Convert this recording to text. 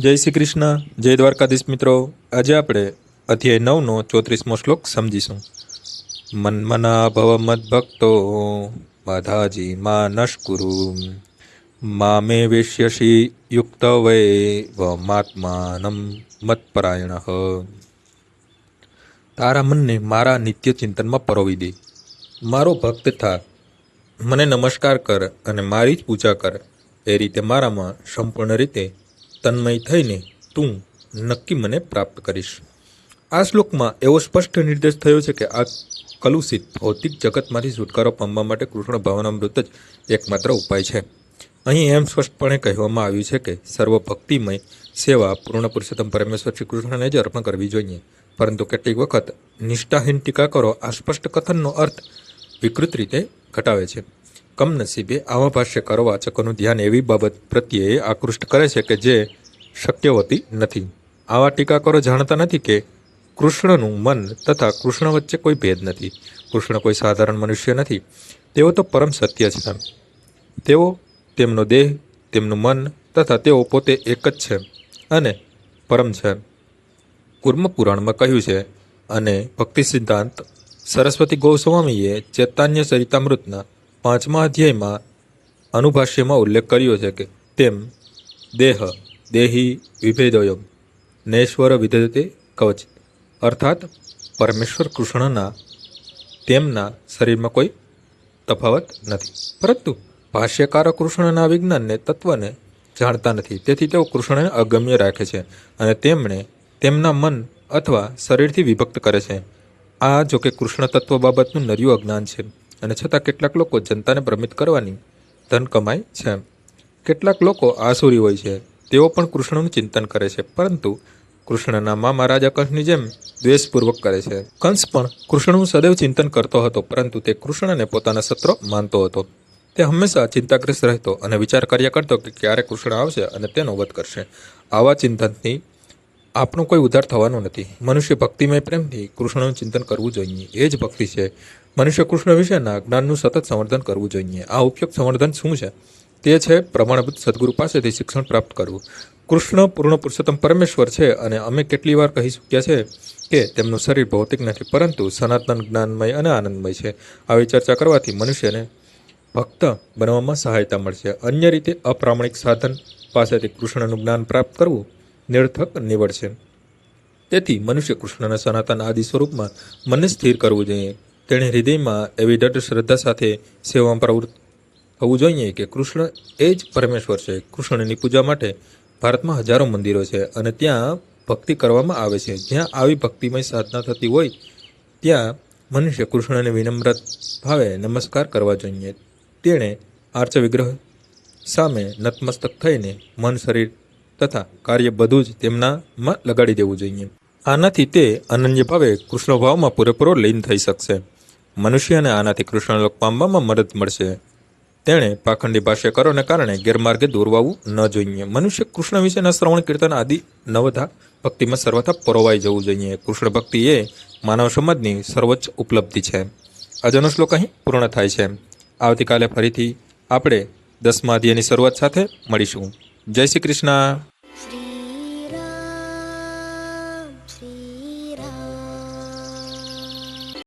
જય શ્રી કૃષ્ણ. જય દ્વારકાધીશ મિત્રો. આજે આપણે અધ્યાય નવનો ચોત્રીસમો શ્લોક સમજીશું. મનમના ભવ મદભક્તો માધાજી મા નશ્કુરુ મામે વેશ્યસી યુક્ત વૈ વમાત્માનમ મત્પરાયણ. તારા મનને મારા નિત્ય ચિંતનમાં પરોવી દે. મારો ભક્ત થા. મને નમસ્કાર કર અને મારી જ પૂજા કર. એ રીતે મારામાં સંપૂર્ણ રીતે તન્મય થઈને તું નક્કી મને પ્રાપ્ત કરીશ. આ શ્લોકમાં એવો સ્પષ્ટ નિર્દેશ થયો છે કે આ કલુષિત ભૌતિક જગતમાંથી છુટકારો પામવા માટે કૃષ્ણ ભાવનામૃત જ એકમાત્ર ઉપાય છે. અહીં એમ સ્પષ્ટપણે કહેવામાં આવ્યું છે કે સર્વ ભક્તિમય સેવા પૂર્ણ પુરુષોત્તમ પરમેશ્વર શ્રી કૃષ્ણને જ અર્પણ કરવી જોઈએ. પરંતુ કેટલીક વખત નિષ્ઠાહીન ટીકા કરો આ સ્પષ્ટ કથનનો અર્થ વિકૃત રીતે ઘટાવે છે. કમનસીબે આવા ભાષ્યકારો વાચકોનું ધ્યાન એવી બાબત પ્રત્યે આકૃષ્ટ કરે છે કે જે શક્ય હોતી નથી. આવા ટીકાકારો જાણતા નથી કે કૃષ્ણનું મન તથા કૃષ્ણ વચ્ચે કોઈ ભેદ નથી. કૃષ્ણ કોઈ સાધારણ મનુષ્ય નથી. તેઓ તો પરમ સત્ય છે. તેઓ તેમનો દેહ, તેમનું મન તથા તેઓ પોતે એક જ છે અને પરમ છે. કુર્મ પુરાણમાં કહ્યું છે, અને ભક્તિ સિદ્ધાંત સરસ્વતી ગોસ્વામીએ ચૈતાન્ય ચરિતામૃતના પાંચમા અધ્યાયમાં અનુભાષ્યમાં ઉલ્લેખ કર્યો છે કે તેમ દેહ, દેહી વિભેદોયમ, નૈશ્વર વિધતે કવચ, અર્થાત પરમેશ્વર કૃષ્ણના તેમના શરીરમાં કોઈ તફાવત નથી. પરંતુ ભાષ્યકારો કૃષ્ણના વિજ્ઞાનને, તત્વને જાણતા નથી. તેથી તેઓ કૃષ્ણને અગમ્ય રાખે છે અને તેમણે તેમના મન અથવા શરીરથી વિભક્ત કરે છે. આ જોકે કૃષ્ણ તત્વ બાબતનું નર્યું અજ્ઞાન છે. અને છતાં કેટલાક લોકો જનતાને ભ્રમિત કરવાની ધન કમાય છે. કેટલાક લોકો આસુરી હોય છે. તેઓ પણ કૃષ્ણનું ચિંતન કરે છે. પરંતુ કૃષ્ણના મામા રાજા કંસની જેમ દ્વેષપૂર્વક કરે છે. કંસ પણ કૃષ્ણનું સદૈવ ચિંતન કરતો હતો, પરંતુ તે કૃષ્ણને પોતાના સત્રો માનતો હતો. તે હંમેશા ચિંતાગ્રસ્ત રહેતો અને વિચાર કર્યા કરતો કે ક્યારે કૃષ્ણ આવશે અને તેનો વધ કરશે. આવા ચિંતનથી આપણું કોઈ ઉદ્ધાર થવાનો નથી. મનુષ્ય ભક્તિમય પ્રેમથી કૃષ્ણનું ચિંતન કરવું જોઈએ. એ જ ભક્તિ છે. મનુષ્ય કૃષ્ણ વિશેના જ્ઞાનનું સતત સંવર્ધન કરવું જોઈએ. આ ઉપયુક્ત સંવર્ધન શું છે? તે છે પ્રમાણભૂત સદગુરુ પાસેથી શિક્ષણ પ્રાપ્ત કરવું. કૃષ્ણ પૂર્ણ પુરુષોત્તમ પરમેશ્વર છે અને અમે કેટલી વાર કહી ચૂક્યા છે કે તેમનું શરીર ભૌતિક નથી, પરંતુ સનાતન જ્ઞાનમય અને આનંદમય છે. આવી ચર્ચા કરવાથી મનુષ્યને ભક્ત બનવામાં સહાયતા મળશે. અન્ય રીતે અપ્રામાણિક સાધન પાસેથી કૃષ્ણનું જ્ઞાન પ્રાપ્ત કરવું નિરર્થક છે. તેથી મનુષ્ય કૃષ્ણના સનાતન આદિ સ્વરૂપમાં મનને સ્થિર કરવું જોઈએ. તેણે હૃદયમાં એવી દઢ શ્રદ્ધા સાથે સેવામાં પ્રવૃત્ત થવું જોઈએ કે કૃષ્ણ એ જ પરમેશ્વર છે. કૃષ્ણની પૂજા માટે ભારતમાં હજારો મંદિરો છે અને ત્યાં ભક્તિ કરવામાં આવે છે. જ્યાં આવી ભક્તિમય સાધના થતી હોય, ત્યાં મનુષ્ય કૃષ્ણને વિનમ્ર ભાવે નમસ્કાર કરવા જોઈએ. તેણે આર્ચ વિગ્રહ સામે નતમસ્તક થઈને મન શરીર તથા કાર્ય બધું જ તેમનામાં લગાડી દેવું જોઈએ. આનાથી તે અનન્ય ભાવે કૃષ્ણ ભાવમાં પૂરેપૂરો લીન થઈ શકશે. મનુષ્યને આનાથી કૃષ્ણલોક પામવામાં મદદ મળશે. તેણે પાખંડી ભાષ્યકારોને કારણે ગેરમાર્ગે દોરવાવું ન જોઈએ. મનુષ્ય કૃષ્ણ વિશેના શ્રવણ, કીર્તન આદિ નવધા ભક્તિમાં સર્વથા પરોવાઈ જવું જોઈએ. કૃષ્ણ ભક્તિ એ માનવ સમાજની સર્વોચ્ચ ઉપલબ્ધિ છે. આજનો શ્લોક અહીં પૂર્ણ થાય છે. આવતીકાલે ફરીથી આપણે દસમા અધ્યાયની શરૂઆત સાથે મળીશું. જય શ્રી કૃષ્ણ.